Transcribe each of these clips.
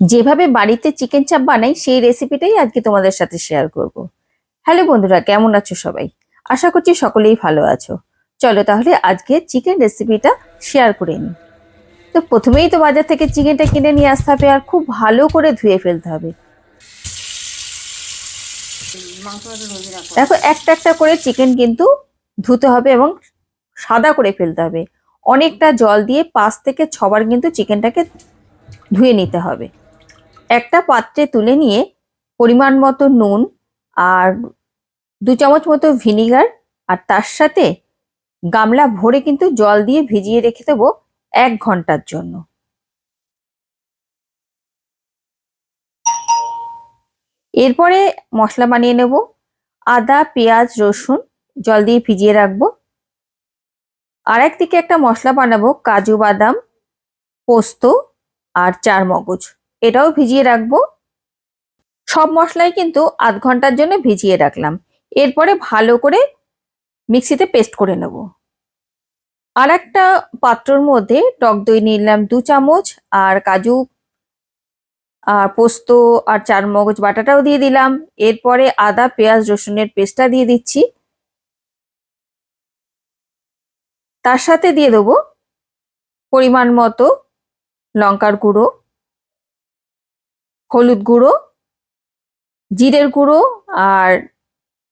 যেভাবে বাড়িতে চিকেন চাপ বানাই, সেই রেসিপিটাই আজকে তোমাদের সাথে শেয়ার করব। হ্যালো বন্ধুরা, কেমন আছো সবাই? আশা করছি সকলেই ভালো আছো। চলো তাহলে আজকে চিকেন রেসিপিটা শেয়ার করে নিই। তো প্রথমেই তো বাজার থেকে চিকেনটা কিনে নিয়ে আসতে হবে আর খুব ভালো করে ধুয়ে ফেলতে হবে। দেখো, একটা একটা করে চিকেন কিন্তু ধুতে হবে এবং সাদা করে ফেলতে হবে। অনেকটা জল দিয়ে পাঁচ থেকে ছবার কিন্তু চিকেনটাকে ধুয়ে নিতে হবে। একটা পাত্রে তুলে নিয়ে পরিমাণ মতো নুন আর দু চামচ মতো ভিনিগার আর তার সাথে গামলা ভরে কিন্তু জল দিয়ে ভিজিয়ে রেখে দেবো এক ঘণ্টার জন্য। এরপরে মশলা বানিয়ে নেব। আদা, পেঁয়াজ, রসুন জল দিয়ে ভিজিয়ে রাখব। আর একদিকে একটা মশলা বানাবো, কাজু বাদাম, পোস্ত আর চার মগজ এটাও ভিজিয়ে রাখব। সব মশলাই কিন্তু আধ ঘণ্টার জন্য ভিজিয়ে রাখলাম। এরপরে ভালো করে মিক্সিতে পেস্ট করে নেব। আর একটা পাত্রর মধ্যে টক দই নিলাম দু চামচ আর কাজু আর পোস্ত আর চার মগজ বাটাটাও দিয়ে দিলাম। এরপরে আদা, পেঁয়াজ, রসুনের পেস্টটা দিয়ে দিচ্ছি। তার সাথে দিয়ে দেবো পরিমাণ মতো লঙ্কার গুঁড়ো। হলুদ গুঁড়ো, জিরের গুঁড়ো আর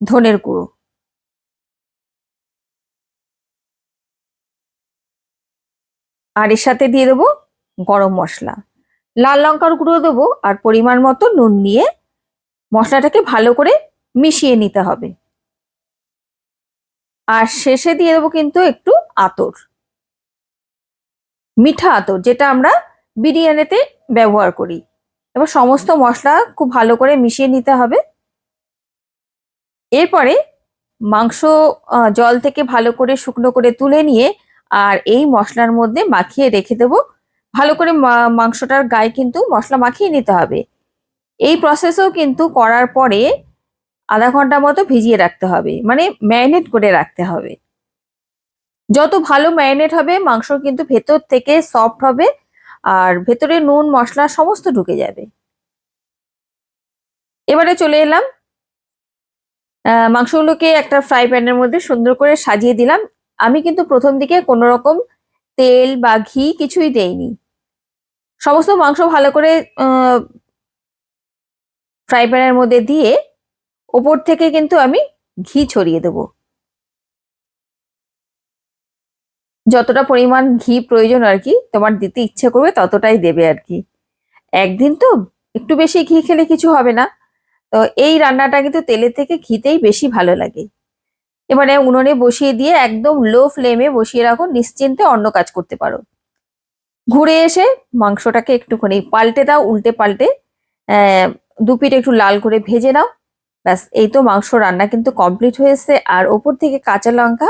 ধনের গুঁড়ো। আর এর সাথে দিয়ে দেবো গরম মশলা। লাল লঙ্কার গুঁড়ো দেবো আর পরিমাণ মতো নুন নিয়ে মশলাটাকে ভালো করে মিশিয়ে নিতে হবে। আর শেষে দিয়ে দেবো কিন্তু একটু আতর। মিঠা আতর যেটা আমরা বিরিয়ানিতে ব্যবহার করি। এবার সমস্ত মশলা খুব ভালো করে মিশিয়ে নিতে হবে। এরপরে মাংস জল থেকে ভালো করে শুকনো করে তুলে নিয়ে আর এই মশলার মধ্যে মাখিয়ে রেখে দেব। ভালো করে মাংসটার গায়ে কিন্তু মশলা মাখিয়ে নিতে হবে। এই প্রসেসও কিন্তু করার পরে আধা ঘণ্টা মতো ভিজিয়ে রাখতে হবে মানে ম্যারিনেট করে রাখতে হবে। যত ভালো ম্যারিনেট হবে, মাংস কিন্তু ভেতর থেকে সফট হবে আর ভেতরে নুন, মশলা সমস্ত ঢুকে যাবে। এবারে চলে এলাম। মাংসগুলোকে একটা ফ্রাই প্যানের মধ্যে সুন্দর করে সাজিয়ে দিলাম। আমি কিন্তু প্রথম দিকে কোনো রকম তেল বা ঘি কিছুই দেইনি। সমস্ত মাংস ভালো করে ফ্রাই প্যানের মধ্যে দিয়ে ওপর থেকে কিন্তু আমি ঘি ছড়িয়ে দেব। যতটা পরিমাণ ঘি প্রয়োজন আর কি, তোমার দিতে ইচ্ছে করবে ততটাই দেবে আর কি। একদিন তো একটু বেশি ঘি খেলে কিছু হবে না। তো এই রান্নাটা কিন্তু তেলের থেকে ঘিতেই বেশি ভালো লাগে। এবারে উনুনে বসিয়ে দিয়ে একদম লো ফ্লেমে বসিয়ে রাখো, নিশ্চিন্তে অন্য কাজ করতে পারো। ঘুরে এসে মাংসটাকে একটুখানি পাল্টে দাও, উল্টে পাল্টে। দু পিঠ একটু লাল করে ভেজে নাও। ব্যাস, এই তো মাংস রান্না কিন্তু কমপ্লিট হয়েছে আর ওপর থেকে কাঁচা লঙ্কা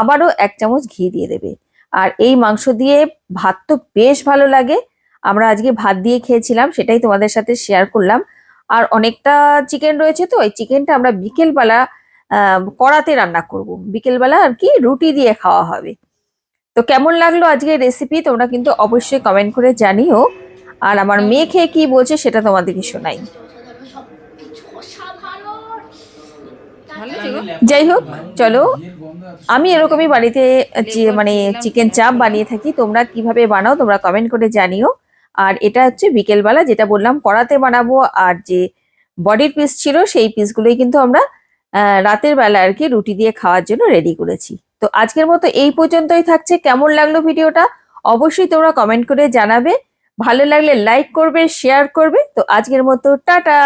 আবারও এক চামচ ঘি দিয়ে দেবে। আর এই মাংস দিয়ে ভাত তো বেশ ভালো লাগে। আমরা আজকে ভাত দিয়ে খেয়েছিলাম, সেটাই তোমাদের সাথে শেয়ার করলাম। আর অনেকটা চিকেন রয়েছে তো ওই চিকেনটা আমরা বিকেলবেলা কড়াতে রান্না করব। বিকেলবেলা আর কি রুটি দিয়ে খাওয়া হবে। তো কেমন লাগল আজকের রেসিপি তোমরা কিন্তু অবশ্যই কমেন্ট করে জানিও। আর আমার মেয়ে খেয়ে কি বলছে সেটা তোমাদেরকে শোনাই। যাই হোক চলো। আমি এরকমই বাড়িতে মানে চিকেন চাপ বানিয়ে থাকি তোমরা কীভাবে বানাও তোমরা কমেন্ট করে জানিও। আর এটা হচ্ছে বিকেলবেলা যেটা বললাম, কড়াতে বানাবো আর যে বডির পিস ছিল সেই পিসগুলোই কিন্তু আমরা রাতের বেলা আর কি রুটি দিয়ে খাওয়ার জন্য রেডি করেছি। তো আজকের মতো এই পর্যন্তই থাকছে। কেমন লাগল ভিডিওটা? অবশ্যই তোমরা কমেন্ট করে জানাবে। ভালো লাগলে লাইক করবে শেয়ার করবে। তো আজকের মতো টাটা!